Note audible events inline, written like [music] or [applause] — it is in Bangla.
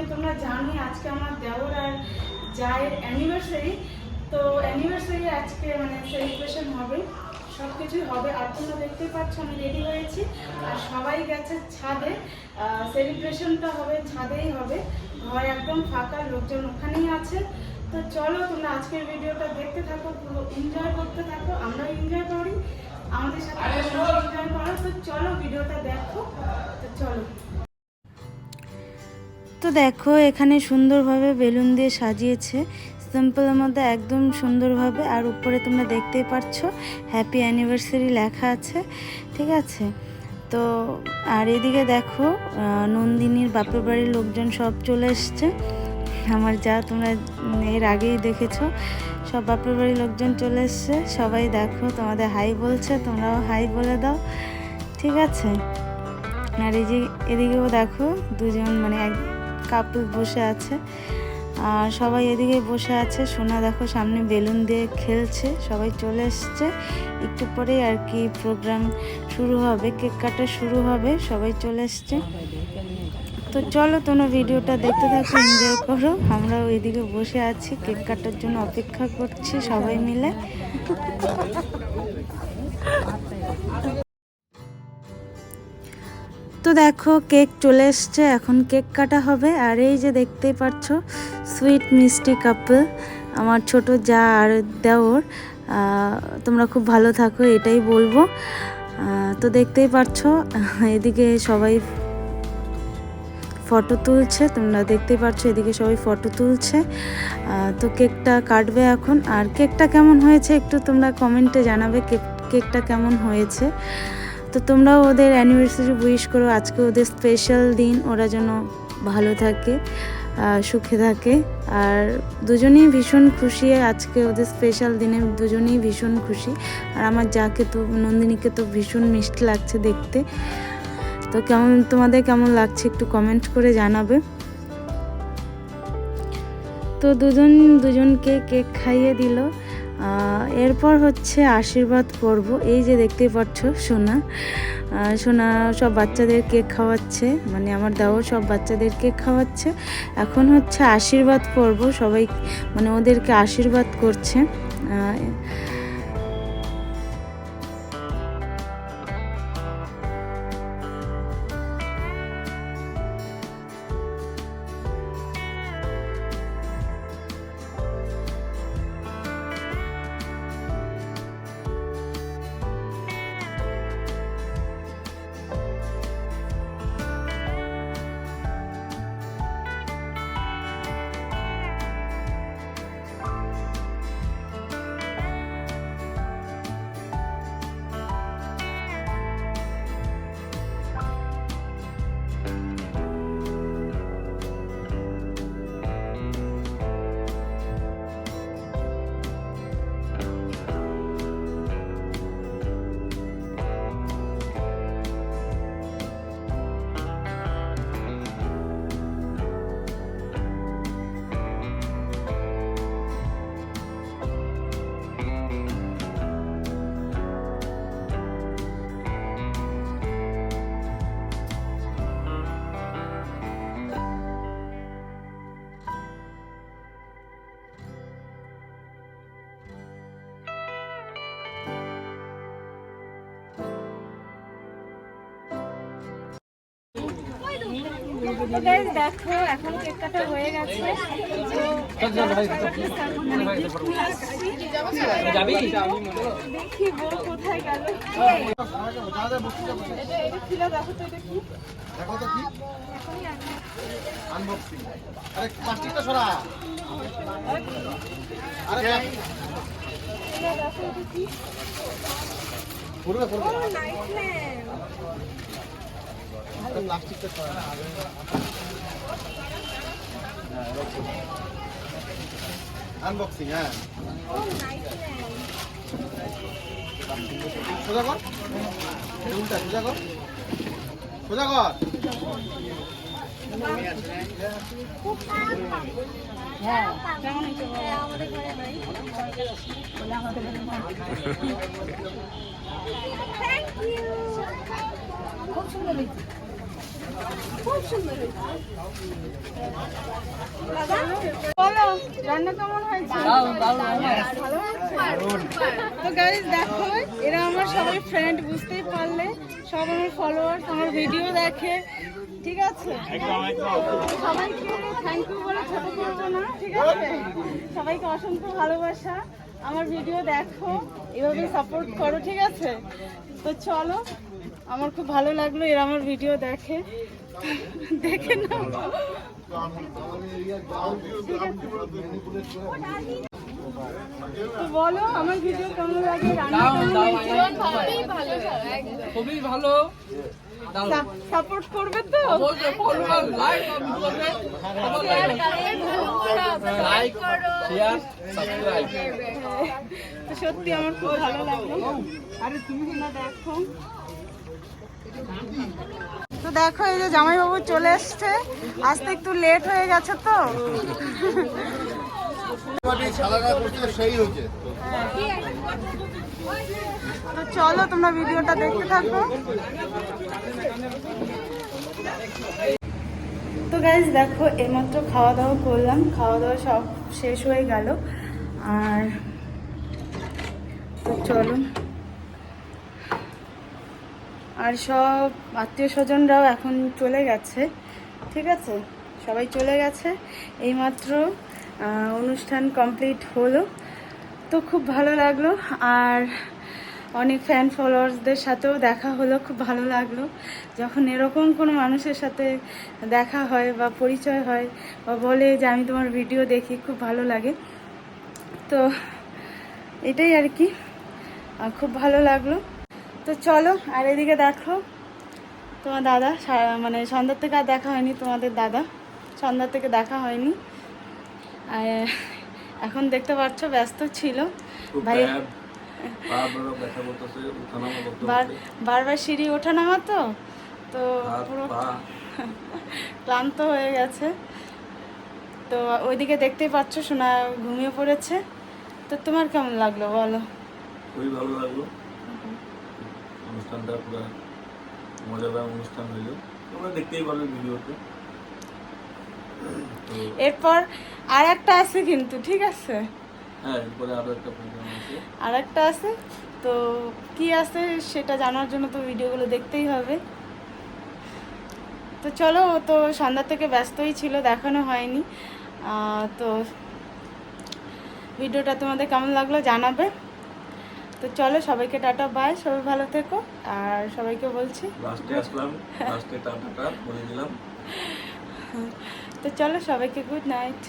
যে তোমরা জানি আজকে আমার দেওর আর জায়ের অ্যানিভার্সারি তো অ্যানিভার্সারি আজকে মানে সেলিব্রেশন হবে। সব কিছুই হবে। আর তোমরা দেখতেই পাচ্ছ আমি রেডি হয়েছি। আর সবাই গেছে ছাদে। সেলিব্রেশনটা হবে ছাদেই হবে। ঘর একদম ফাঁকা লোকজন ওখানেই আছে। তো চলো তোমরা আজকের ভিডিওটা দেখতে থাকো পুরো এনজয় করতে থাকো। আমরাও এনজয় করি। আমাদের সাথে এনজয় করো। তো চলো ভিডিওটা দেখো। তো চলো। তো দেখো, এখানে সুন্দরভাবে বেলুন দিয়ে সাজিয়েছে। সিম্পলের মধ্যে একদম সুন্দরভাবে, আর উপরে তোমরা দেখতেই পারছ হ্যাপি অ্যানিভার্সারি লেখা আছে, ঠিক আছে? তো, আর এদিকে দেখো নন্দিনীর বাপের বাড়ির লোকজন সব চলে এসছে। আমার যা তোমরা এর আগেই দেখেছ, সব বাপের বাড়ির লোকজন চলে এসছে। সবাই দেখো, তোমাদের হাই বলছে, তোমরাও হাই বলে দাও, ঠিক আছে? আর এই যে, এদিকেও দেখো, দুজন মানে এক কাপল বসে আছে। আর সবাই এদিকে বসে আছে। সোনা দেখো সামনে বেলুন দিয়ে খেলছে। সবাই চলে এসছে। একটু পরেই আর কি প্রোগ্রাম শুরু হবে। কেক কাটা শুরু হবে। সবাই চলে এসছে। তো চলো তোমরা ভিডিওটা দেখতে থাকো এনজয় করো। আমরা ওইদিকে বসে আছি। কেক কাটার জন্য অপেক্ষা করছি সবাই মিলে। তো দেখো, কেক চলে এসছে, এখন কেক কাটা হবে। আর এই যে দেখতেই পাচ্ছ সুইট মিষ্টি কাপল আমার ছোট যা আর দেওর তোমরা খুব ভালো থাকো, এটাই বলব। তো দেখতেই পাচ্ছ এদিকে সবাই ফটো তুলছে, তোমরা দেখতেই পাচ্ছ এদিকে সবাই ফটো তুলছে। তো কেকটা কাটবে এখন। আর কেকটা কেমন হয়েছে, একটু তোমরা কমেন্টে জানাবে, কেক, কেকটা কেমন হয়েছে। তো তোমরাও ওদের অ্যানিভার্সারি উইশ করো। আজকে ওদের স্পেশাল দিন, ওরা যেন ভালো থাকে সুখে থাকে। আর দুজনেই ভীষণ খুশি, আজকে ওদের স্পেশাল দিনে দুজনেই ভীষণ খুশি। আর আমার যাকে তো, নন্দিনীকে তো ভীষণ মিষ্টি লাগছে দেখতে। তো কেমন, তোমাদের কেমন লাগছে একটু কমেন্ট করে জানাবে। তো দুজন, দুজনকে কেক খাইয়ে দিল। এরপর হচ্ছে আশীর্বাদ পর্ব। এই যে দেখতেই পাচ্ছ, সোনা। সোনা সব বাচ্চাদের কেক খাওয়াচ্ছে। মানে আমার দাও সব বাচ্চাদের কেক খাওয়াচ্ছে। এখন হচ্ছে আশীর্বাদ পর্ব। সবাই মানে ওদেরকে আশীর্বাদ করছে। তো guys, দেখো এখন কেক কাটা হয়ে গেছে। দেখি বউ কোথায় গেল। এটা এটা ছিল দেখো তো এটা কি। দেখো তো কি। আনবক্সিং আরে প্লাস্টিকটা সরা। আরে দেখো। এটা কি। পড়বে ও নাইট ল্যাম্প আরে প্লাস্টিকটা আনবক্সিং হ্যাঁ সোজা কর উল্টা সোজা কর সোজা? Thank you. দেখো, এরা আমার সবাই ফ্রেন্ড বুঝতেই পারলে। সব আমার ফলোয়ার্স আমার ভিডিও দেখে। ঠিক আছে? সবাইকে থ্যাংক ইউ ছোট সবাইকে অসংখ্য ভালোবাসা। আমার ভিডিও দেখো, এভাবে সাপোর্ট করো, ঠিক আছে? তো চলো আমার খুব ভালো লাগল এরা আমার ভিডিও দেখে। দেখে না তো বলো আমার ভিডিও কেমন লাগে? খুবই ভালো। সাপোর্ট করবে তো? লাইক লাইক শেয়ার সাবস্ক্রাইব তো সত্যি আমার খুব ভালো লাগল। আরে তুমি না দেখো। তো দেখো, এই যে জামাইবাবু চলে এসছে। আসতে একটু লেট হয়ে গেছে তো। তো চলো, তোমরা ভিডিওটা দেখতে থাকো। তো গাইজ দেখো, এইমাত্র খাওয়া দাওয়া করলাম। খাওয়া দাওয়া সব শেষ হয়ে গেল। আর তো চলো আর সব আত্মীয় স্বজনরাও এখন চলে গেছে, ঠিক আছে? সবাই চলে গেছে। এইমাত্র অনুষ্ঠান কমপ্লিট হলো। তো খুব ভালো লাগল, আর অনেক ফ্যান ফলোয়ার্সদের সাথেও দেখা হলো, খুব ভালো লাগল। যখন এরকম কোনো মানুষের সাথে দেখা হয় বা পরিচয় হয় বা বলে যে, আমি তোমার ভিডিও দেখি, খুব ভালো লাগে। তো এটাই আর কি। খুব ভালো লাগল। তো চলো আর এদিকে দেখো তোমার দাদা মানে সন্ধ্যার থেকে আর দেখা হয়নি তোমাদের দাদা। সন্ধ্যার থেকে দেখা হয়নি। আর এখন দেখতে পাচ্ছ ব্যস্ত ছিল। ভাই বারবার সিঁড়ি ওঠা নামা তো তো পুরো [laughs] ক্লান্ত হয়ে গেছে। তো ওইদিকে দেখতেই পাচ্ছ সোনা ঘুমিয়ে পড়েছে। তো তোমার কেমন লাগল বলো? খুবই ভালো লাগল। অনুষ্ঠানটা পুরো মজাদার অনুষ্ঠান হইল। তোমরা দেখতেই পারবে ভিডিওতে। এরপর আর একটা আছে কিন্তু ঠিক আছে? হ্যাঁ এরপরে আরও একটা প্রোগ্রাম আছে। আর একটা আছে। তো কি আছে সেটা জানার জন্য তো ভিডিওগুলো দেখতেই হবে। তো চলো তো সন্ধ্যা থেকে ব্যস্তই ছিল দেখানো হয়নি। তো ভিডিওটা তোমাদের কেমন লাগল জানাবে। তো চলো সবাইকে টাটা বাই সবাই ভালো থেকো। আর সবাইকে বলছি। লাস্টে আসলাম। লাস্টে টাটা বলে দিলাম। তো চলো সবাইকে গুড নাইট